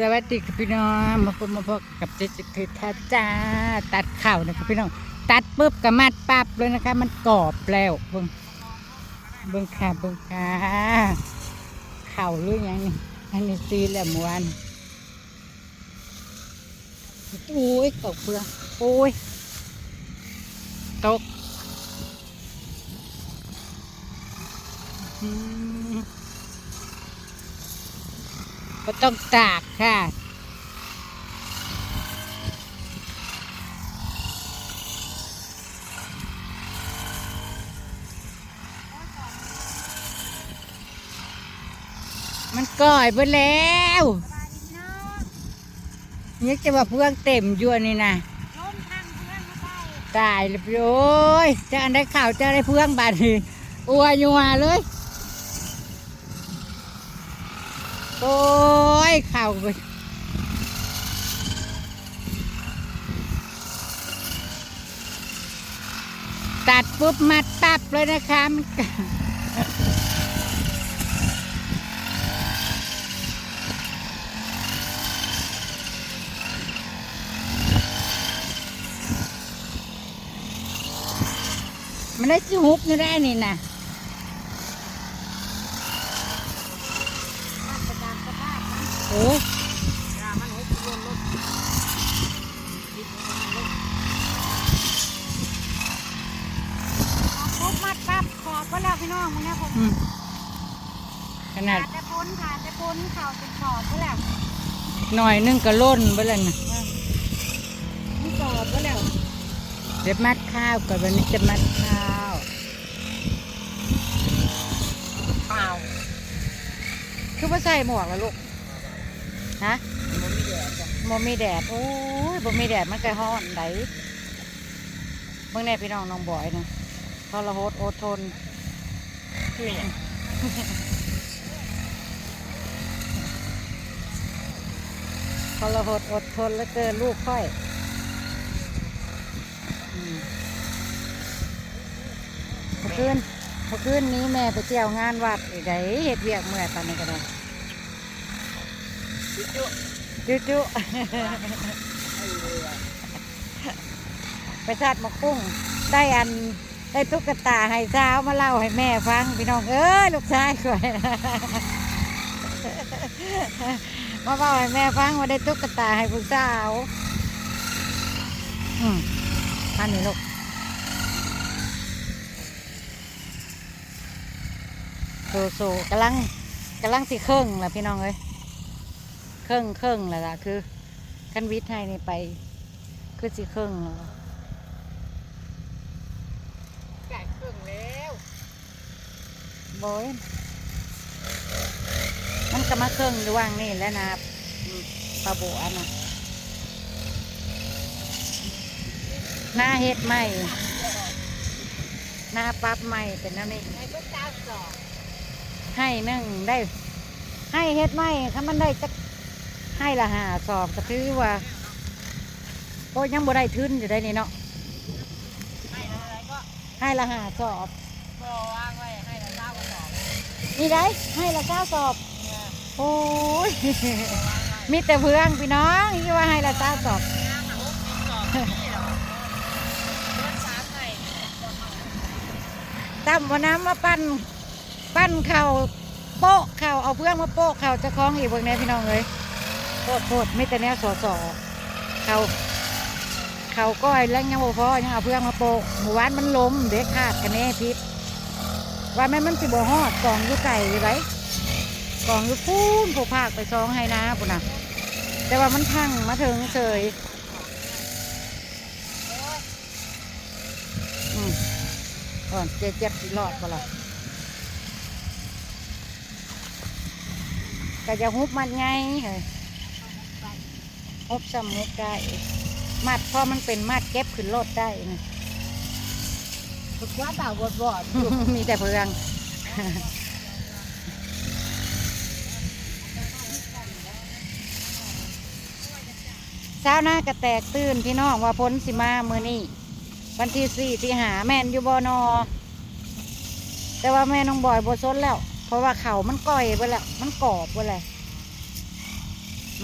สวัสดีค่ะพี่น้องมาพบมาพบกับเจจิคือท่าจ้าตัดข่าวนะคะพี่น้องตัดปุ๊บกับมัดปั๊บเลยนะคะ มันกรอบแล้วเบิ่งเบิ่งค่ะเบิ่งค่ะเข่าหรือยังนี่อันนี้ซีแล้วเมื่อวานโอ้ยตกเปลือกโอ้ยตกอืม ก็ต้องตากค่ะมันก่อยไปแล้วนี่จะว่าเพื่องเต็มอยู่อันนี่นะตายเลยพี่โอ้ยจะอันได้ข่าวจะได้เพื่องบาดนีอัวยัวเลย โอ้ยเข่าไปตัดปุ๊บมาตับเลยนะคะมันมันได้จิหุบนี่ได้นี่นะ โอ้ ปุ๊บมัดปั๊บขอบก็แล้วพี่น้ องมึงเนี่ยผมอืมขนาดขาดแต่พ้นขาดแต่พ้นเข่าเป็นขอบก็แล้วหน่อยนึงก็ล่นไปแล้วนะนี่ขอบก็แล้วเดี๋ยวมัดข้าวก่อนวันนี้จะมัดข้าวเปล่าคือว่าใส่หมวกแล้วลูกฮะบ่มีแดดโอ้ยบ่มีแดดมันก็ฮ้อนไดเบิ่งแน่พี่น้องน้องบอยนะทรหดอดทน เนี่ยทรหดอดทนแล้วเกินลูกค่อยอืมเมื่อคืนเมื่อคืนนี้แม่ไปเที่ยวงานวัดอีกไดเฮ็ดเวียกเมื่อยปานนี้ก็ได้จุจุจุไปสัตว์มากุ้งได้อัน ได้ตุ๊กตาให้เช้ามาเล่าให้แม่ฟังพี่น้องเอ้ยลูกชายข่อยมาเล่าให้แม่ฟังว่าได้ตุ๊กตาให้ผู้สาวอืมอันนี้ลูกโซโซกำลังกำลังสิเครื่องแหละพี่น้องเอ้ยเครื่องเครื่องแหละคือกันวิทย์ให้นี่ไป คือสิเครื่องแล้ว ไก่ครึ่งแล้ว บยมันก็มาเครื่องอยู่ว่างนี่แล้วนะปลาบัวนะหน้าเฮ็ดใหม่หน้าปั๊บใหม่เป็นน้ำนี่ให้นึ่งได้ ให้เฮ็ดใหม่ถ้ามันได้จะให้ละหาสอบก็ถือว่าโอ้ยังบ่ได้ทุนอยู่ได้นี่เนาะให้ละหาสอบ นี่ได้ให้ละเก้าสอบ โอ้ย มีแต่เพื่องพี่น้องที่ว่าให้ละเก้าสอบตั้มวันน้ำมาปั้น ปั้นเข่าโป๊ะเข่าเอาเพื่องมาโป๊ะเข่าเจะคล้าของอีกพวกนี้พี่น้องเลยโคตรโคตรไม่แต่เนี้ยสอสอเข่าเข่าก้อยแล้วยังบ่พอยังเอาเพื่องมาโป๊ะหมู่บ้านมันล้มเด็กขาดกันแน่พิษ ว่าแม่มันสิบ่ฮอดกองอยู่ไก่อยู่ไรกองอยู่พูนผูภาคไปซองให้นะปุ่นน่ะ แต่ว่ามันพังมาถึงเฉยอืมก่อนเจ็บเจ็บสิรอดก็ล่ะก็จะฮุบมันไงเฮ้ยฮุบซ้ำฮุบได้มัดเพราะมันเป็นมัดเก็บขึ้นรถได้นะ ว่าเต่าบดบดมีแต่เพืองเช้าหน้ากระแตกตื่นพี่น้องว่าพ้นสิมาเมื่อนี้วันที่สี่ที่หาแม่นอยู่บอนอ แต่ว่าแม่น้องบอยบซนแล้ว เพราะว่าเขามันก่อยไปแล้ว มันกรอบไปแล้ว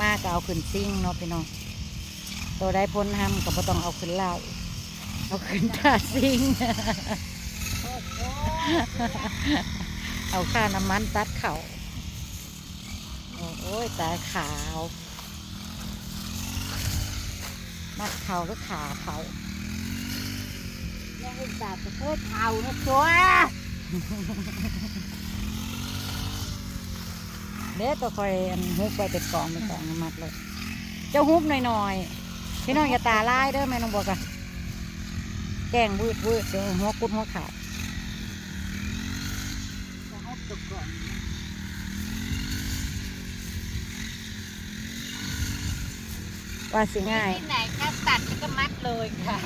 มาก็เอาขึ้นซิ่งเนาะพี่น้องตัวได้พ้นห้ำก็บ่ต้องเอาขึ้นเหล้า เอาขึ้นท่าซิ่งโอ้โหเอาค่าน้ำมันตัดเข่าโอ้ยตายขาว มัดเข่าก็ขาเขายังเห็นตาจะเพื่อเทานะตัวเด็กก็คอยอันฮุบไปเป็นกองเป็นกองมัดเลย เจ้าฮุบหน่อยๆพี่น้องอย่าตาลายเด้อแม่น้องบัวกัน แกล้งวืดวืดเดี๋ยวหัวกุดหัวขาดจะให้ตกก่อนว่าสิง่าย ที่ไหนคะตัดแล้วก็มัดเลยค่ะ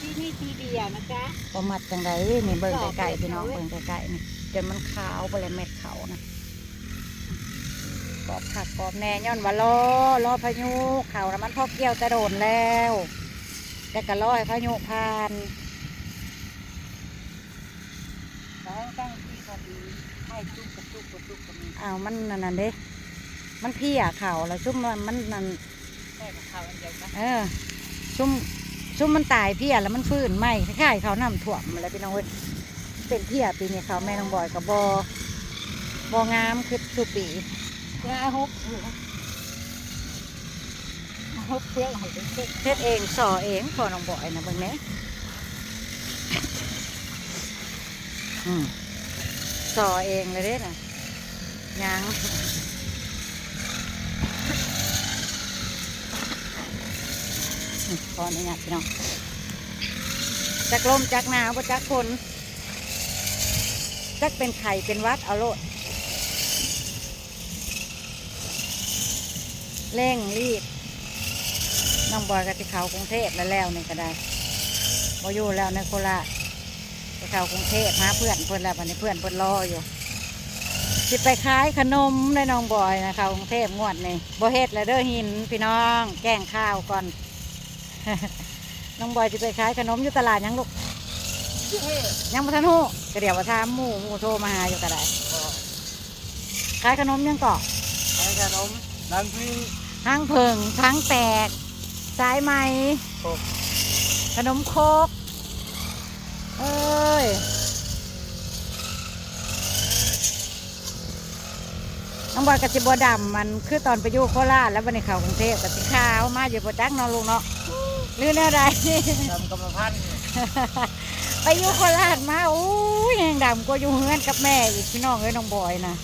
ที่นี่ทีเดียวนะจ๊ะพอมัดจังไดนี่เบิ่งไก่ๆพี่น้องเบิ่งไก่ๆนี่จนมันขาวไปเลยเม็ดเขานะกรอบผักกรอบแหน่ย้อนว่ารอรอพายุเขานะมันพอเกี่ยวแต่โดนแล้ว แต่ก็รอให้พายุผ่านแล้วตั้งที่พอดีให้จุกกระจุกกระจุกกระมีอ้าวมันนั่นน่ะเด้มันเพี่ยเข่าแล้วชุ่มมันมันนั่นแค่กับเขาอันเดียวกันเออชุ่มชุ่มมันตายเพี่ยแล้วมันฟื้นไหมคล้ายๆเขาน้ำท่วมอะไรพี่น้องเว้ยเป็นเพี่ยปีนี้เขาแม่น้องบอยกับบอบองามคือสุปีจะฮุบหัว ฮบเพื่อให้เป็นเช็คเทศเองสอเองพอน้องบอยนะเบิ่งเนี้อืมสอเองเลยเด้น่ะยังพอนี่นะพี่น้องจักลมจักหนาวบ่จักคน จักเป็นไข่เป็นวัดเอาโลดเร่งรีบ น้องบอยก็จะเข้ากรุงเทพแล้วแล้วนี่ก็ได้บอยู่แล้วในโคราชไปเข้ากรุงเทพหาเพื่อนเพื่อนแล้ววันนี้เพื่อนเพื่อนรออยู่สิไปขายขนมในน้องบอยนะเข้ากรุงเทพงวดนี่บ่เฮ็ดแล้วเด้อหินพี่น้อง แกล้งข้าวก่อนน้องบอยจะไปขายขนมอยู่ตลาดหยังลูกเท่ยังบ่ทันฮู้ก็เดี๋ยวว่าถามหมู่หมู่โทรมาหาอยู่ก็ได้ขายขนมยังเกาะไอ้ขนมน้ำพริกทั้งเพิงทั้งแตก สายไหมโคกขนมโคก เอ้ย น้องบอยกับจิบัวดำมันคือตอนไปอยู่โคราชแล้ววันนี้เขากรุงเทพกับสิขาวมาอยู่ประจักเนอนลุงเนาะหรือแนวใดทำกรรมพันธุ์ไปอยู่โคราชมาอู้ยแหงดำก็อยู่เฮือนกับแม่อีกพี่น้องเอ้ยน้องบอยนะ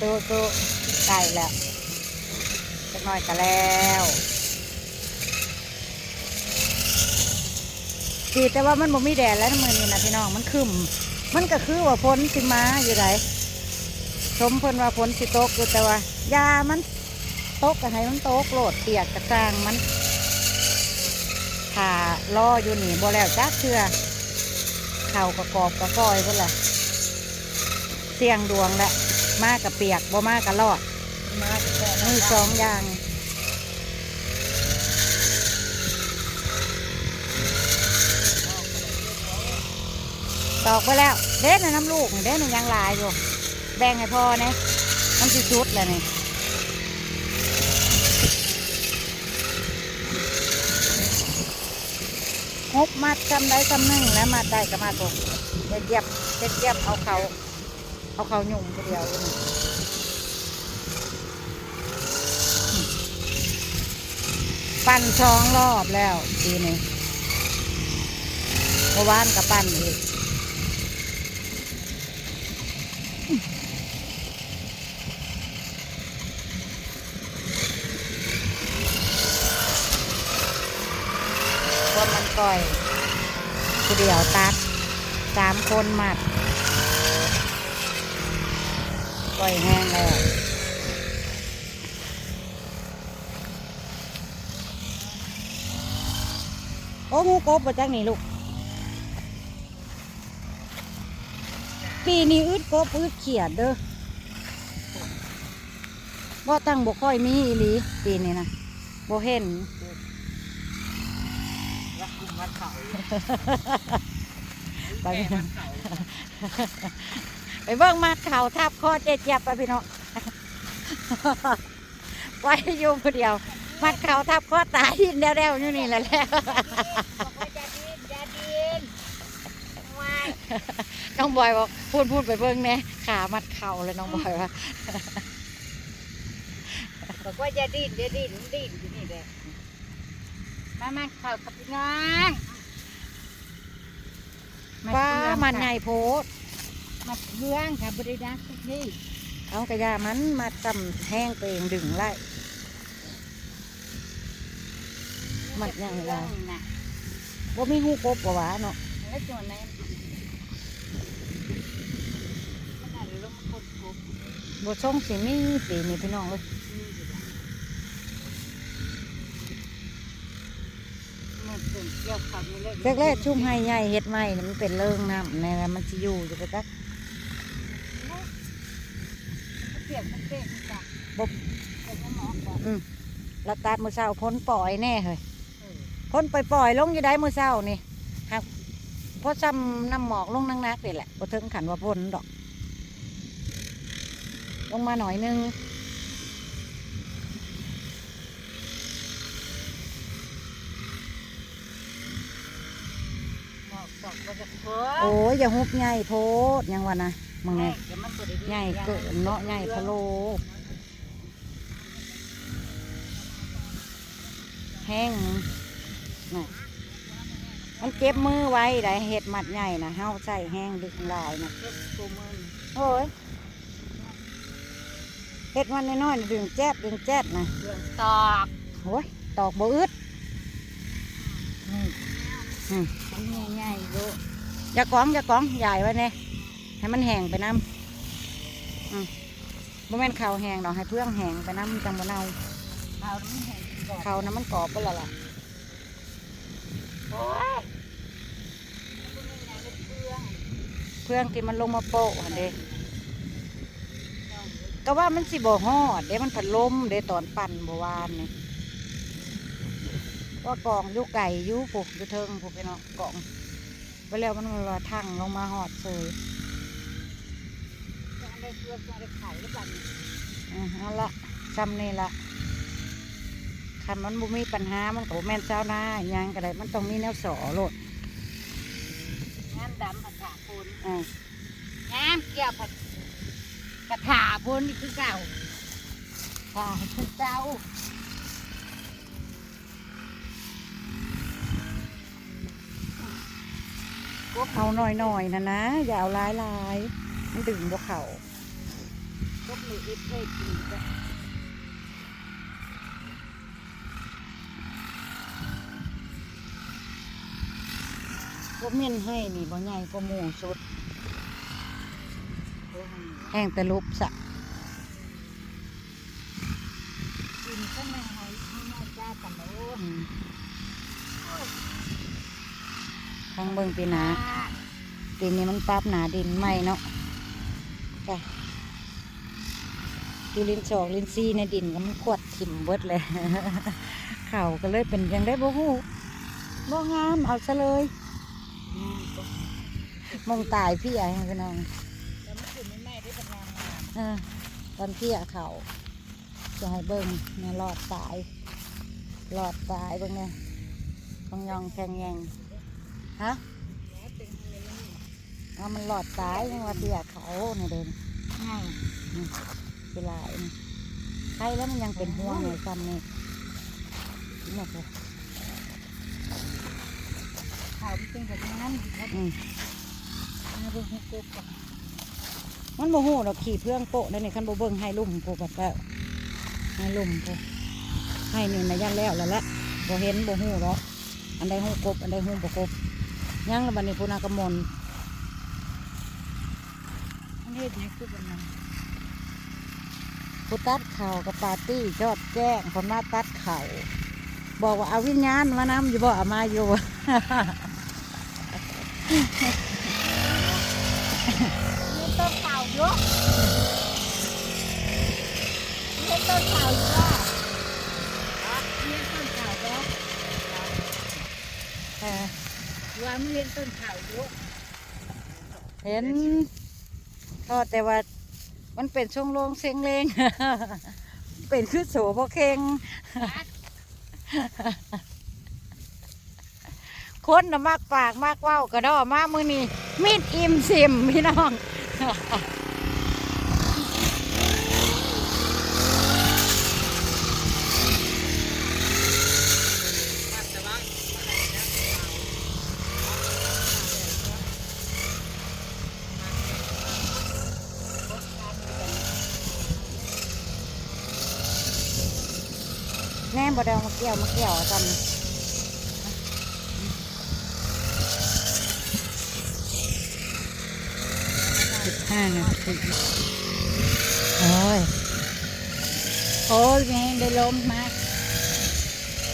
สู้สู้ใกล้แล้วสักหน่อยก็แล้วดีแต่ว่ามันบ่มีแดดแล้วนะมือนี้นะพี่น้องมันคึมมันก็คือว่าฝนสิมาอยู่ไหนชมเพิ่นว่าฝนสิตกอยู่แต่ว่ายามันโต๊ะก็ให้มันโต๊ะโกรธเปียกกระจางมันถ่ารออยู่นี่บ่แล้วจ้าเชื่อเข่ากระกอบกระก้อยเพิ่นล่ะเสี่ยงดวงแหละ มากกับเปียกบ่มากกับรอดมาแต่มีสองอย่างตอกไปแล้วเด็ดนะน้ำลูกนี่เด็ดนะยังหลายอยู่ แบ่งให้พ่อเนี่ยมันสิชุดแล้วนี่งบมัดจำได้จำหนึ่งแล้วมัดได้ก็มาตกเด็ดเย็บเด็ดเย็บเอาเขา เอาเขาหยุ่งเดียวอยู่นี่ปั่นช้องรอบแล้วทีนี้เมื่อวานกับปั่นอีกคนมันก่อยทีเดียวตัดสามคนมัด ก่อยแห้งแล้วโอ้งูกบมาจากนี่ลูก ปีนี้อึดกบอึดเขียดเด้อบ่ตั้งบ่ค่อยมีอีหลีปีนี้นะบ่เห็นรักกุมมัดเขาไปพี่น้อง ไปเบิ่งมัดเข่าทับคอเจ็บเจ็บไปพี่น้องไว้อยู่คนเดียว มัดเข่าทับคอตายดินเดียวๆอยู่นี่แหละแหล้วบอกว่าอย่าดินอย่าดินวายน้องบอยบอกพูดพูดไปเบิ่งแน่ขามัดเข่าเลยน้องบอยว่าบอกว่าอย่าดินอย่าดินดินอยู่นี่แหละมามาเข้ากับพี่น้องว่าเฟืองมันค่ะใหญ่โพด มาเรื่องค่ะบริดาทุกนี่เอากระยามันมาจำแห้งตัวเองดึงไล่มัดยังไงน่ะว่ามีหูกบกว่าเนาะแล้วส่วนไหนมันน่ะลงกบกบบช่องสิมีปีนี่พี่น้องเลยมันเป็นเกี่ยวกับนี่เลยแรกๆชุ่มให้ใหญ่เฮ็ดใหม่นี่มันเป็นเรื่องน้ำในนั้นมันสิอยู่อยู่ไปจัก เปรียบมันเป็นจ้ะ บ่ เป็นน้ำห มอกก่อนแล้วตัดมื้อเช้าพ้นปล่อยแน่เฮ้ยเออพ้นปล่อยๆลงอยู่ได้มื้อเช้านี่หักเพราะซ้ำน้ำหมอกลงนักนักๆนี่แหละบ่ถึงขันว่าพ้นดอก ลงมาหน่อยนึงหมอกตกก็จะเพิ่โอ้ยอย่าฮุบใหญ่โพดยังวะนะมึงไงเดี๋ยวมันบ่ได้ใหญ่เกินเนาะใหญ่พะโล แห้งน่ะมันเก็บมือไว้ได้เห็ดมัดใหญ่นะเฮาใส่แห้งดึกลายนะเก็บตัวมือโอ้ยเห็ดมันน้อยๆน่ะดึงแจ๊ดดึงแจ๊ดนะเรื่องตอกโอ้ยตอกบ่อึดนี่อืมมันใหญ่ๆดูอย่ากองอย่ากองใหญ่ไว้เนี่ยให้มันแห้งไปน้ำอืมบ่แม่นข้าวแห้งดอกให้เพื่องแห้งไปน้ำจังบ่เน่า เอาน้ำแห้งก่อนข้าวน้ำมันกรอบไปแล้วล่ะโอ้ยมันเป็นใหญ่เป็นเพื่องเพื่องที่มันลงมาโปะหั่นเด้ก็ว่ามันสิบ่ฮอดเด้มันผัดลมเด้ตอนปั่นบ่วานนี่ว่ากองอยู่ไก่อยู่ปุกอยู่เทิงปุกพี่น้องกองไปแล้วมันลอยทั้งลงมาหอดเสยจะได้เพื่องจะได้ไข่หรือเปล่านี่อะเอาละจำนี่ละ คันมันบ่มีปัญหามันก็บ่แม่นเจ้าหน้าหยังก็ได้มันต้องมีแนวสอโลดงามดำผัดฉาปูนอ่างามเกี่ยวผัดกระถาปูนนี่คือเก่าค่ะคือเจ้าเอาหน่อยๆนะนะอย่าเอาหลายๆมันดึงบ่เข่าพวกมืออิดเคยกินจ้ะ พวก เม่นให้นี่บ่ใหญ่ก็หมูสุดโอ้ยแห้งแต่ลุบสะกินก็ไม่หอยไม่น่าจ้ากันโอ้อืมทางเบิ่งปีหนาปีนี้มันปรับหนาดินใหม่เนาะจ้ะดูลินสองลินซีในดินก็มันขวดถิ่มเบิดเลยเข่าก็เลยเป็นยังได้บ่ฮู้บ่งามเอาซะเลยงามก็ มองตายพี่ใหญ่พี่น้องแต่มันคือไม่ไหม้ได้เป็นงามงามเออตอนพี่อะเขาจะให้เบิ้งเนี่ยหลอดตายหลอดตายเบิ้งเนี่ยต้องยองแข็งแยงฮะแล้วเป็นอะไรมันเอามันหลอดตายยังว่าพี่อะเขาเนี่ยเดินง่ายเวลานี่ใครแล้วมันยังเป็นห่วงในซ้ำนี่เนี่ยค่ะข่าวมันเป็นแบบนั้นแล้วอืม เบิ่งกบก่อนมันโมโหเราขี่เพื่องโปะได้ในขั้นโบเบิ้งให้ลุ่มโปะแบบแล้วให้ลุ่มโปะให้นี่ยนะยันแล้วแล้วละโบเห็นโบหูหรอกอันใดหูกบ อันใดหูบ่กบยังแล้วบัดนี้พูนากระมนมันเห็ดนี่คือเป็นนั้นผู้ตัดเข่ากับปาร์ตี้ยอดแจ้งคนมาตัดเข่าบอกว่าเอาวิญญาณมานำอยู่บ่เอามาอยู่ มีต้นข่าวเยอะมีต้นข่าวเยอะมีต้นข่าวเยอะเออว่ามันเรียนต้นข่าวเยอะเห็นก็แต่ว่ามันเป็นช่วงโลงเซ็งเลงเป็นคือโสพอเค็งคนนะมากปากมากเว้ากระดอมากมือนี่ มีดอิ่มซิมพี่น้องแน่บ่ได้มาเกี่ยวมาเกี่ยวกัน ห้านาทีโอ้ยโอ้ยแม่งได้ล้มมาก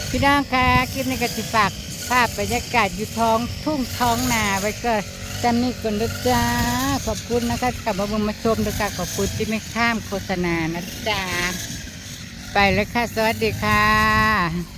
พี่น้องคะคลิปนี้ก็สิฝากภาพบรรยากาศอยู่ท้องทุ่งท้องนาไว้ก็จำนี่ก่อนนะจ้าขอบคุณนะคะกลับมาบิ่งมาชมด้วยค่ะขอบคุณที่ไม่ข้ามโฆษณานะจ๊ะไปแล้วค่ะ สวัสดีค่ะ